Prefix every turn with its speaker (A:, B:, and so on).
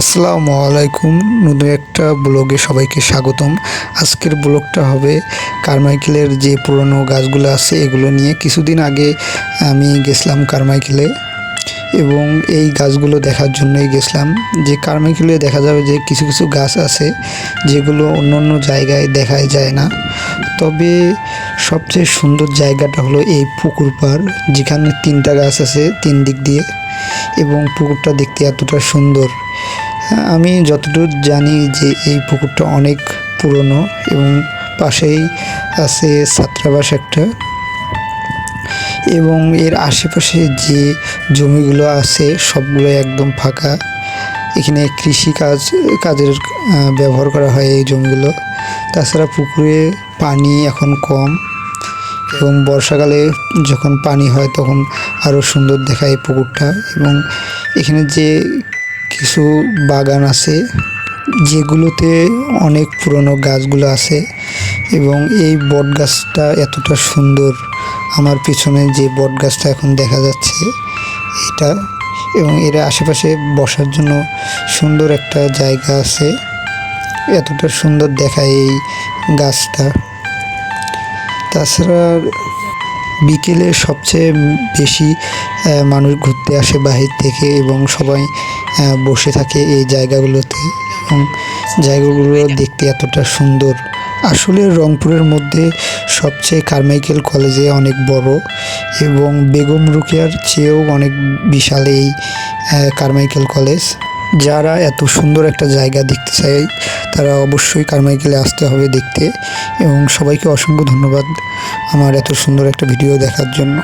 A: আসসালামু আলাইকুম। নতুন একটা ব্লগে সবাইকে স্বাগতম। আজকের ব্লগটা হবে কারমাইকেলের যে পুরনো গাছগুলো আছে, এগুলো নিয়ে। কিছুদিন আগে আমি গেছিলাম কারমাইকেলে এবং এই গাছগুলো দেখার জন্যই গেছিলাম। যে কারমাইকেলে দেখা যাবে যে কিছু কিছু গাছ আছে, যেগুলো অন্য অন্য জায়গায় দেখাই যায় না। তবে সবচেয়ে সুন্দর জায়গাটা হলো এই পুকুর পাড়, যেখানে তিনটা গাছ আছে তিন দিক দিয়ে এবং পুকুরটা দেখতে এতটা সুন্দর। আমি যতদূর জানি যে এই পুকুরটা অনেক পুরনো এবং পাশেই আছে ছাত্রাবাস একটা। এবং এর আশেপাশে যে জমিগুলো আছে সবগুলো একদম ফাঁকা। এখানে কৃষি কাজ, কাজের ব্যবহার করা হয় এই জমিগুলো। তাছাড়া পুকুরে পানি এখন কম এবং বর্ষাকালে যখন পানি হয় তখন আরও সুন্দর দেখায় এই পুকুরটা। এবং এখানে যে কিছু বাগান আছে যেগুলোতে অনেক পুরনো গাছগুলো আছে এবং এই বট গাছটা এতটা সুন্দর। আমার পিছনে যে বট গাছটা এখন দেখা যাচ্ছে, এটা এবং এর আশেপাশে বসার জন্য সুন্দর একটা জায়গা আছে। এতটা সুন্দর দেখায় এই গাছটা। তাছাড়া বিকেলে সবচেয়ে বেশি মানুষ ঘুরতে আসে বাহির থেকে এবং সবাই বসে থাকে এই জায়গাগুলোতে এবং জায়গাগুলো দেখতে এতটা সুন্দর। আসলে রংপুরের মধ্যে সবচেয়ে কারমাইকেল কলেজে অনেক বড় এবং বেগম রুকেয়ার চেয়েও অনেক বিশাল এই কারমাইকেল কলেজ। যারা এত সুন্দর একটা জায়গা দেখতে চায় তারা অবশ্যই কারমাইকেলে আসতে হবে দেখতে এবং সবাইকে অসংখ্য ধন্যবাদ আমার এত সুন্দর একটা ভিডিও দেখার জন্য।